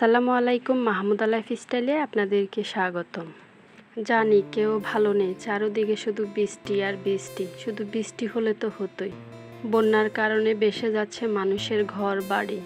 আসসালামু আলাইকুম, মাহমুদ আলাইফ স্টাইলে আপনাদেরকে স্বাগতম। জানি কেউ ভালো নেই, চারোদিকে শুধু বৃষ্টি আর বৃষ্টি, শুধু বৃষ্টি হলে তো হতোই। বন্যার কারণে বেসে যাচ্ছে মানুষের ঘর বাড়ি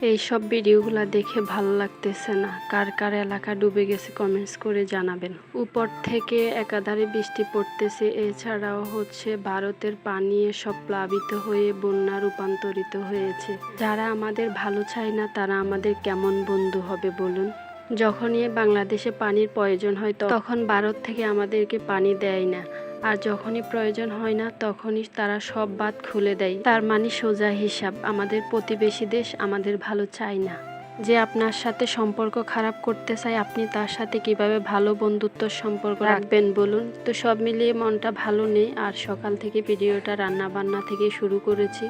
এই সব ভিডিওগুলো দেখে ভালো লাগতেছে না। কার কার এলাকা ডুবে গেছে কমেন্টস করে জানাবেন। উপর থেকে একাধারে বৃষ্টি পড়তেছে, এছাড়াও হচ্ছে ভারতের পানি সব প্লাবিত হয়ে বন্যা রূপান্তরিত হয়েছে। যারা আমাদের ভালো চায় না, তারা আমাদের কেমন বন্ধু হবে বলুন? যখনই বাংলাদেশে পানির প্রয়োজন হয়, তখন ভারত থেকে আমাদেরকে পানি দেয় না। আর যখনই প্রয়োজন হয় না তখনই তারা সব বাদ খুলে দেয়। তার মানে সোজা হিসাব আমাদের প্রতিবেশী দেশ আমাদের ভালো চায় না। যে আপনার সাথে সম্পর্ক খারাপ করতে চায় আপনি তার সাথে কীভাবে ভালো বন্ধুত্ব সম্পর্ক রাখবেন বলুন? তো সব মিলিয়ে মনটা ভালো নেই আর সকাল থেকে ভিডিওটা রান্না বান্না থেকে শুরু করেছি।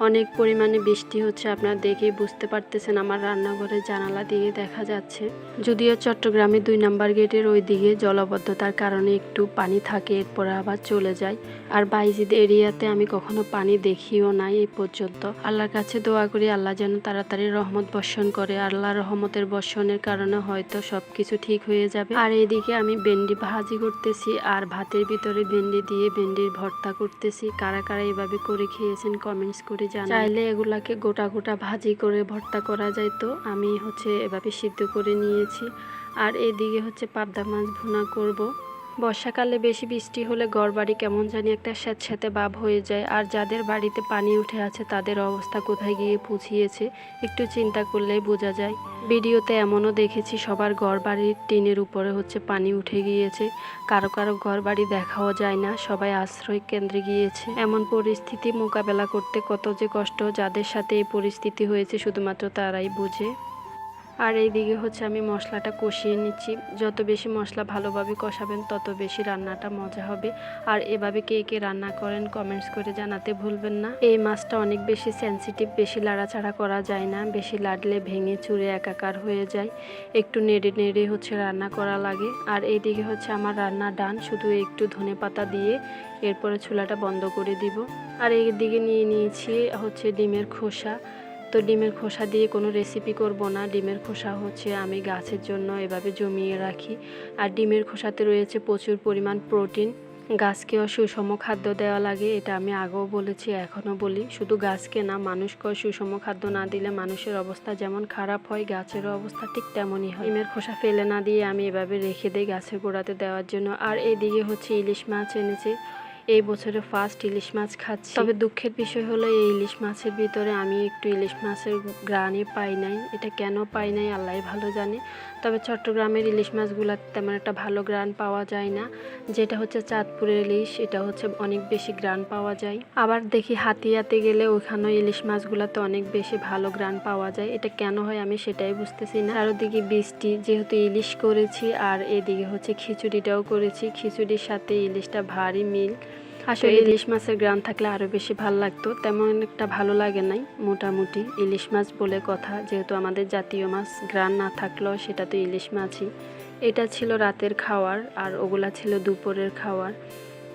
অনেক পরিমাণে বৃষ্টি হচ্ছে, আপনারা দেখেই বুঝতে পারতেছেন আমার রান্নাঘরের জানালা দিয়ে দেখা যাচ্ছে। যদিও চট্টগ্রামে দুই নাম্বার গেটের ওই দিকে জলবদ্ধতার কারণে একটু পানি থাকে, এরপর আবার চলে যায়। আর বাইজিদ এরিয়াতে আমি কখনো পানি দেখিও নাই এই পর্যন্ত। আল্লাহর কাছে দোয়া করি, আল্লাহ যেন তাড়াতাড়ি রহমত বর্ষণ করে। আল্লাহ রহমতের বর্ষণের কারণে হয়তো সব কিছু ঠিক হয়ে যাবে। আর এদিকে আমি ভেন্ডি ভাজি করতেছি, আর ভাতের ভিতরে ভেন্ডি দিয়ে ভেন্ডির ভর্তা করতেছি। কারা কারা এভাবে করে খেয়েছেন, কমেন্টস করে জানাই চাইলে এগুলাকে গোটা গোটা ভাজি করে ভর্তা করা যায় তো। আমি হচ্ছে এভাবে সিদ্ধ করে নিয়েছি। আর এদিকে হচ্ছে পাবদা মাছ ভুনা করব। বর্ষাকালে বেশি বৃষ্টি হলে ঘর বাড়ি কেমন জানি একটা স্যাঁতস্যাঁতে ভাব হয়ে যায়। আর যাদের বাড়িতে পানি উঠে আছে, তাদের অবস্থা কোথায় গিয়ে পুছিয়েছে একটু চিন্তা করলেই বোঝা যায়। ভিডিওতে এমনও দেখেছি, সবার ঘর বাড়ির টিনের উপরে হচ্ছে পানি উঠে গিয়েছে। কারও কারও ঘর বাড়ি দেখাও যায় না, সবাই আশ্রয় কেন্দ্রে গিয়েছে। এমন পরিস্থিতি মোকাবেলা করতে কত যে কষ্ট, যাদের সাথে এই পরিস্থিতি হয়েছে শুধুমাত্র তারাই বুঝে। আর এইদিকে হচ্ছে আমি মশলাটা কষিয়ে নিচ্ছি। যত বেশি মশলা ভালোভাবে কষাবেন, তত বেশি রান্নাটা মজা হবে। আর এভাবে কে কে রান্না করেন কমেন্টস করে জানাতে ভুলবেন না। এই মাছটা অনেক বেশি সেন্সিটিভ বেশি লাড়াচাড়া করা যায় না। বেশি লাডলে ভেঙে চুরে একাকার হয়ে যায়। একটু নেড়ে নেড়ে হচ্ছে রান্না করা লাগে। আর এইদিকে হচ্ছে আমার রান্না ডান, শুধু একটু ধনে পাতা দিয়ে এরপরে চুলাটা বন্ধ করে দিব। আর এইদিকে নিয়ে নিয়েছি হচ্ছে ডিমের খোসা। তো ডিমের খোসা দিয়ে কোনো রেসিপি করব না। ডিমের খোসা হচ্ছে আমি গাছের জন্য এভাবে জমিয়ে রাখি। আর ডিমের খোসাতে রয়েছে প্রচুর পরিমাণ প্রোটিন গাছকেও সুষম খাদ্য দেওয়া লাগে, এটা আমি আগেও বলেছি, এখনও বলি। শুধু গাছকে না মানুষকেও সুষম খাদ্য না দিলে মানুষের অবস্থা যেমন খারাপ হয়, গাছেরও অবস্থা ঠিক তেমনই হয়। ডিমের খোসা ফেলে না দিয়ে আমি এভাবে রেখে দিই গাছের গোড়াতে দেওয়ার জন্য। আর এদিকে হচ্ছে ইলিশ মাছ এনেছে। এই বছরে ফার্স্ট ইলিশ মাছ খাচ্ছি। তবে দুঃখের বিষয় হলো, এই ইলিশ মাছের ভিতরে আমি একটু ইলিশ মাছের গ্রানে পাই নাই। এটা কেন পাই নাই আল্লাহ ভালো জানে। তবে চট্টগ্রামের ইলিশ মাছগুলো তেমন একটা ভালো গ্রান পাওয়া যায় না। যেটা হচ্ছে চাঁদপুরের ইলিশ, এটা হচ্ছে অনেক বেশি গ্রান পাওয়া যায়। আবার দেখি হাতিয়াতে গেলে ওখানে ইলিশ মাছগুলোতে অনেক বেশি ভালো গ্রান পাওয়া যায়। এটা কেন হয় আমি সেটাই বুঝতেছি না। চারোদিকে বৃষ্টি, যেহেতু ইলিশ করেছি, আর এদিকে হচ্ছে খিচুড়িটাও করেছি। খিচুড়ির সাথে ইলিশটা ভারী মিল। আসলে ইলিশ মাছের গ্রান থাকলে আরও বেশি ভালো লাগতো। তেমন একটা ভালো লাগে নাই মোটামুটি। ইলিশ মাছ বলে কথা যেহেতু আমাদের জাতীয় মাছ গ্রান না থাকলেও সেটা তো ইলিশ মাছই। এটা ছিল রাতের খাওয়ার আর ওগুলা ছিল দুপুরের খাওয়ার।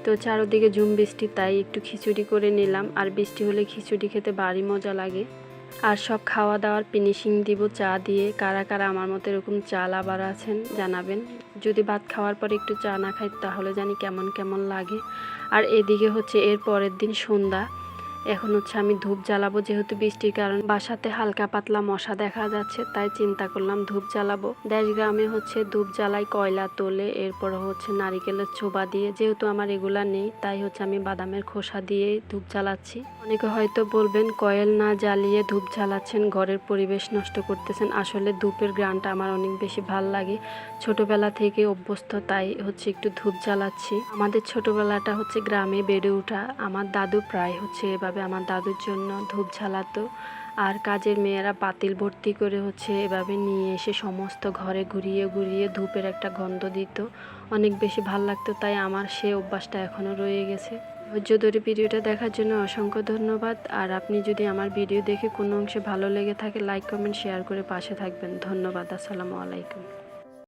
তো চারোদিকে জুম বৃষ্টি তাই একটু খিচুড়ি করে নিলাম। আর বৃষ্টি হলে খিচুড়ি খেতে বাড়ি মজা লাগে। আর সব খাওয়া দাওয়ার ফিনিশিং দিব চা দিয়ে। কারা কারা আমার মতো এরকম চা লাভার আছেন জানাবেন। যদি ভাত খাওয়ার পর একটু চা না খাই, তাহলে জানি কেমন কেমন লাগে। আর এদিকে হচ্ছে এর পরের দিন সন্ধ্যা। এখন হচ্ছে আমি ধূপ জ্বালাবো যেহেতু বৃষ্টির কারণ। বাসাতে হালকা পাতলা মশা দেখা যাচ্ছে, তাই চিন্তা করলাম ধূপ জ্বালাবো। দেশ গ্রামে হচ্ছে ধূপ জ্বালাই কয়লা তোলে, এরপর হচ্ছে নারিকেলের ছোবা দিয়ে। যেহেতু আমার এগুলা নেই, তাই হচ্ছে আমি বাদামের খোসা দিয়ে ধূপ জ্বালাচ্ছি। অনেকে হয়তো বলবেন, কয়েল না জ্বালিয়ে ধূপ জ্বালাচ্ছেন, ঘরের পরিবেশ নষ্ট করতেছেন। আসলে ধূপের গ্রানটা আমার অনেক বেশি ভালো লাগে। ছোটবেলা থেকে অভ্যস্ত, তাই হচ্ছে একটু ধূপ জ্বালাচ্ছি। আমাদের ছোটবেলাটা হচ্ছে গ্রামে বেড়ে ওঠা। আমার দাদু প্রায় হচ্ছে এভাবে আমার দাদুর জন্য ধূপ ঝালাতো। আর কাজের মেয়েরা পাতিল ভর্তি করে হচ্ছে এভাবে নিয়ে এসে সমস্ত ঘরে ঘুরিয়ে ঘুরিয়ে ধূপের একটা গন্ধ দিত। অনেক বেশি ভালো লাগতো, তাই আমার সে অভ্যাসটা এখনও রয়ে গেছে। ধৈর্য ধরে ভিডিওটা দেখার জন্য অসংখ্য ধন্যবাদ। আর আপনি যদি আমার ভিডিও দেখে কোনো অংশে ভালো লেগে থাকে, লাইক, কমেন্ট, শেয়ার করে পাশে থাকবেন। ধন্যবাদ, আসসালামু আলাইকুম।